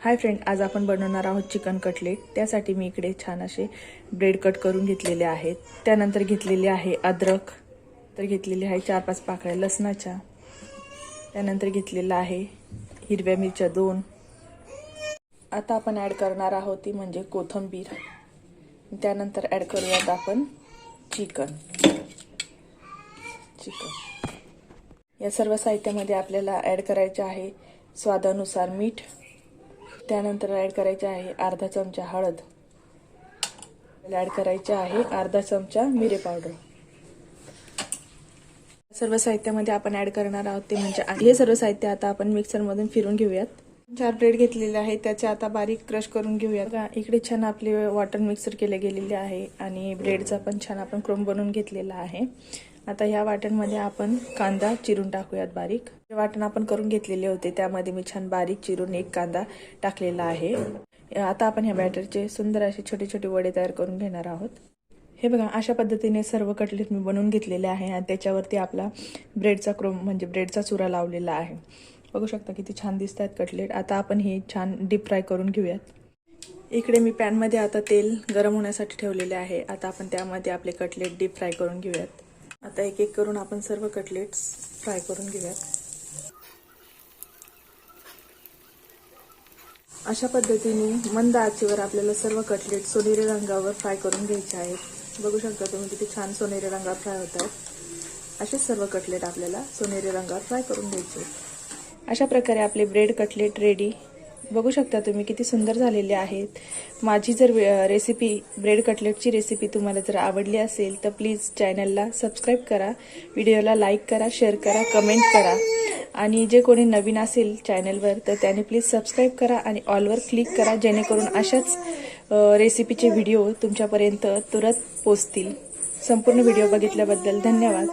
Hi friend आज आपण बनवणार आहोत चिकन कटलेट. त्यासाठी मी इकडे छान असे ब्रेड कट करून घेतलेले आहेत. त्यानंतर घेतलेले आहे अद्रक. तर घेतलेले आहे चार पाच पाकळ्या लसणाच्या. त्यानंतर घेतलेलं आहे हिरव्या मिरच्या दोन. आता आपण ॲड करणार आहोत ती म्हणजे कोथंबीर. त्यानंतर ॲड करूयात आपण चिकन. चिकन. या सर्व साहित्यामध्ये आपल्याला ॲड करायचे आहे स्वादानुसार मीठ. त्यानंतर ॲड करायचे आहे अर्धा चमचा हळद. ॲड करायचे आहे अर्धा चमचा मिरे पावडर सर्व साहित्यामध्ये आपण ॲड करणार आहोत ते म्हणजे हे सर्व साहित्य आता आपण मिक्सरमधून फिरून घेऊयात. चार ब्रेड घेतलेले आहे त्याचे आता बारीक क्रश करून घेऊयात. इकडे छान आपले वॉटर मिक्सर केले गेलेले आहे आणि ब्रेडचा पण छान आपण क्रोम बनवून घेतलेला आहे. आता ह्या वाटणमध्ये आपण कांदा चिरून टाकूयात बारीक. हे वाटण आपण करून घेतलेले होते त्यामध्ये मी छान बारीक चिरून एक कांदा टाकलेला आहे. आता आपण ह्या बॅटरचे सुंदर असे छोटे छोटे वडे तयार करून घेणार आहोत. हे बघा अशा पद्धतीने सर्व कटलेट मी बनवून घेतलेले आहे आणि त्याच्यावरती आपला ब्रेडचा क्रोम म्हणजे ब्रेडचा चुरा लावलेला आहे. बघू शकता किती छान दिसत आहेत कटलेट. आता आपण हे छान डीप फ्राय करून घेऊयात. इकडे मी पॅनमध्ये आता तेल गरम होण्यासाठी ठेवलेले आहे. आता आपण त्यामध्ये आपले कटलेट डीप फ्राय करून घेऊयात. आता एक एक करून आपण सर्व कटलेट्स फ्राय करून घेऊयात. अशा पद्धतीने मंद आचेवर आपल्याला सर्व कटलेट सोनेरी रंगावर फ्राय करून घ्यायचे आहेत. बघू शकता तुम्ही किती छान सोनेरी रंगावर फ्राय होत आहेत. असेच सर्व कटलेट आपल्याला सोनेरी रंगावर फ्राय करून घ्यायचे अशा प्रकारे आपले ब्रेड कटलेट रेडी बघू शकता तुम्ही किती सुंदर झालेले आहेत. माझी जर रेसिपी ब्रेड कटलेटची रेसिपी तुम्हाला जर आवडली असेल तर प्लीज चॅनलला सबस्क्राईब करा. व्हिडिओला लाईक करा शेअर करा कमेंट करा. आणि जे कोणी नवीन असेल चॅनलवर तर त्याने प्लीज सबस्क्राईब करा आणि ऑलवर क्लिक करा जेणेकरून अशाच रेसिपीचे व्हिडिओ तुमच्यापर्यंत तुरंत पोचतील संपूर्ण व्हिडिओ बघितल्याबद्दल धन्यवाद.